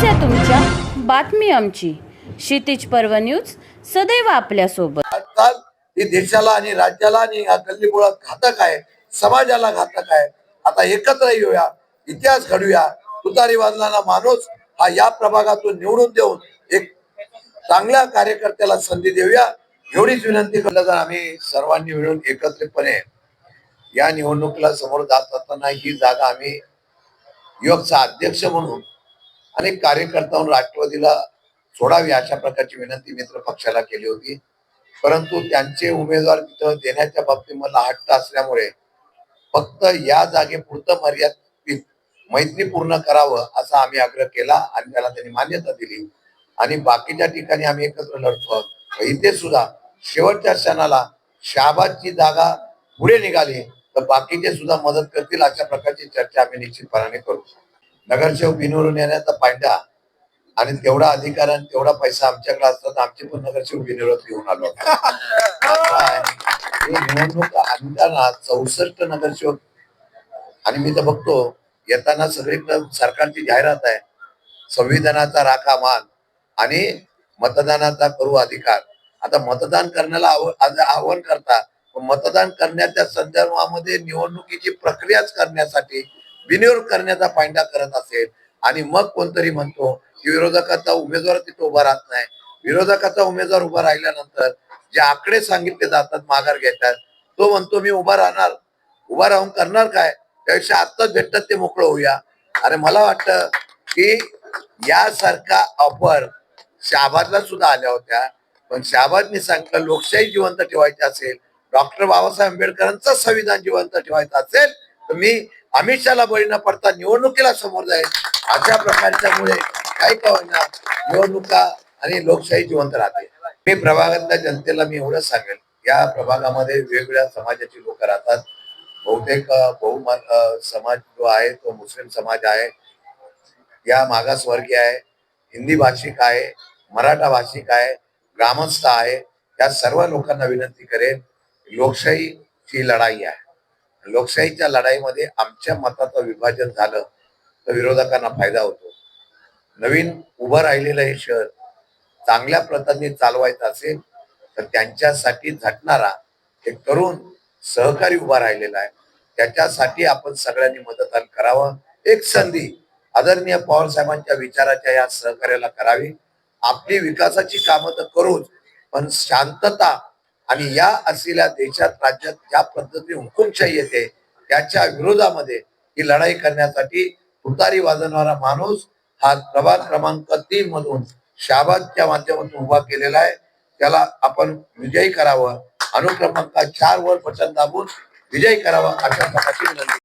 समस्या तुमच्या. बातमी आमची. क्षितिज पर्व न्यूज सदैव आपल्यासोबत. आजकाल ही देशाला आणि राज्याला आणि या गल्लीबोळात घातक आहे समाजाला घातक आहे. आता एकत्र येऊया इतिहास घडूया. तुतारी माणूस हा या प्रभागातून निवडून देऊन एक चांगल्या कार्यकर्त्याला संधी देऊया. एवढीच विनंती केलं तर आम्ही सर्वांनी मिळून एकत्रितपणे या निवडणुकीला समोर जात असताना ही जागा आम्ही युवकचा अध्यक्ष म्हणून अनेक कार्यकर्त्यांनी राष्ट्रवादीला सोडावी अशा प्रकारची विनंती मित्र पक्षाला केली होती. परंतु त्यांचे उमेदवार तिथं देण्याच्या बाबतीत मला हट्ट असल्यामुळे फक्त या जागेपुरतं मर्यादित मैत्री पूर्ण करावं असा आम्ही आग्रह केला आणि त्याला त्यांनी मान्यता दिली. आणि बाकीच्या ठिकाणी आम्ही एकत्र लढतो. आहोत. इथे सुद्धा शेवटच्या क्षणाला शाबादची जागा पुढे निघाली तर बाकीचे सुद्धा मदत करतील अशा प्रकारची चर्चा आम्ही निश्चितपणाने करू. नगरसेवक बिनवरून येण्याचा फायदा आणि तेवढा अधिकार आणि तेवढा पैसा आमच्याकडे असतात आमचे पण नगरसेवक बिनवरत घेऊन आलो. निवडणूक आणताना चौसष्ट नगरसेवक आणि मी तर बघतो येताना सगळीकडे सरकारची जाहिरात आहे संविधानाचा राखा मान आणि मतदानाचा करू अधिकार. आता मतदान करण्याला आव्हान करता मतदान करण्याच्या संदर्भामध्ये निवडणुकीची प्रक्रियाच करण्यासाठी बिनविरोध करण्याचा फायदा करत असेल. आणि मग कोणतरी म्हणतो की विरोधकाचा उमेदवार तिथे उभा राहत नाही. विरोधकाचा उमेदवार उभा राहिल्यानंतर जे आकडे सांगितले जातात माघार घेतात तो म्हणतो मी उभा राहणार. उभा राहून करणार काय? त्यापेक्षा आत्ताच भेटतात ते मोकळं होऊया. अरे मला वाटतं की यासारखा ऑफर शहाबादला सुद्धा आल्या होत्या. पण शहाबादने सांगितलं लोकशाही जिवंत ठेवायची असेल डॉक्टर बाबासाहेब आंबेडकरांचं संविधान जिवंत ठेवायचं असेल तर मी अमित शहाला बळी न पडता निवडणुकीला समोर जाईल. अशा प्रकारच्यामुळे काही का होईना निवडणुका आणि लोकशाही जिवंत राहते. मी प्रभागातल्या जनतेला मी एवढंच सांगेल. या प्रभागामध्ये वेगवेगळ्या समाजाची लोक राहतात. बहुतेक अ, बहु समाज जो आहे तो मुस्लिम समाज आहे. या मागासवर्गीय आहे. हिंदी भाषिक आहे. मराठा भाषिक आहे. ग्रामस्थ आहे. या सर्व लोकांना विनंती करेन लोकशाहीची लढाई आहे. लोकशाहीच्या लढाईमध्ये आमच्या मताचं विभाजन झालं तर विरोधकांना फायदा होतो. नवीन उभं राहिलेलं हे शहर चांगल्या प्रकारे चालवायचं असेल तर त्यांच्यासाठी झटणारा एक तरुण सहकारी उभा राहिलेला आहे. त्याच्यासाठी आपण सगळ्यांनी मदत करावं. एक संधी आदरणीय पवार साहेबांच्या विचाराच्या या सहकार्याला करावी. आपली विकासाची कामं तर करूच पण शांतता आणि या असलेल्या देशात राज्यात ज्या पद्धतीने हुकुमशाही येते त्याच्या विरोधामध्ये ही लढाई करण्यासाठी तुतारी वाजवणारा माणूस हा प्रभाग क्रमांक तीन मधून शाहबादच्या माध्यमातून उभा केलेला आहे. त्याला आपण विजयी करावं. अनुक्रमांक चार वर बटन दाबून विजयी करावा अशा प्रकारची विनंती.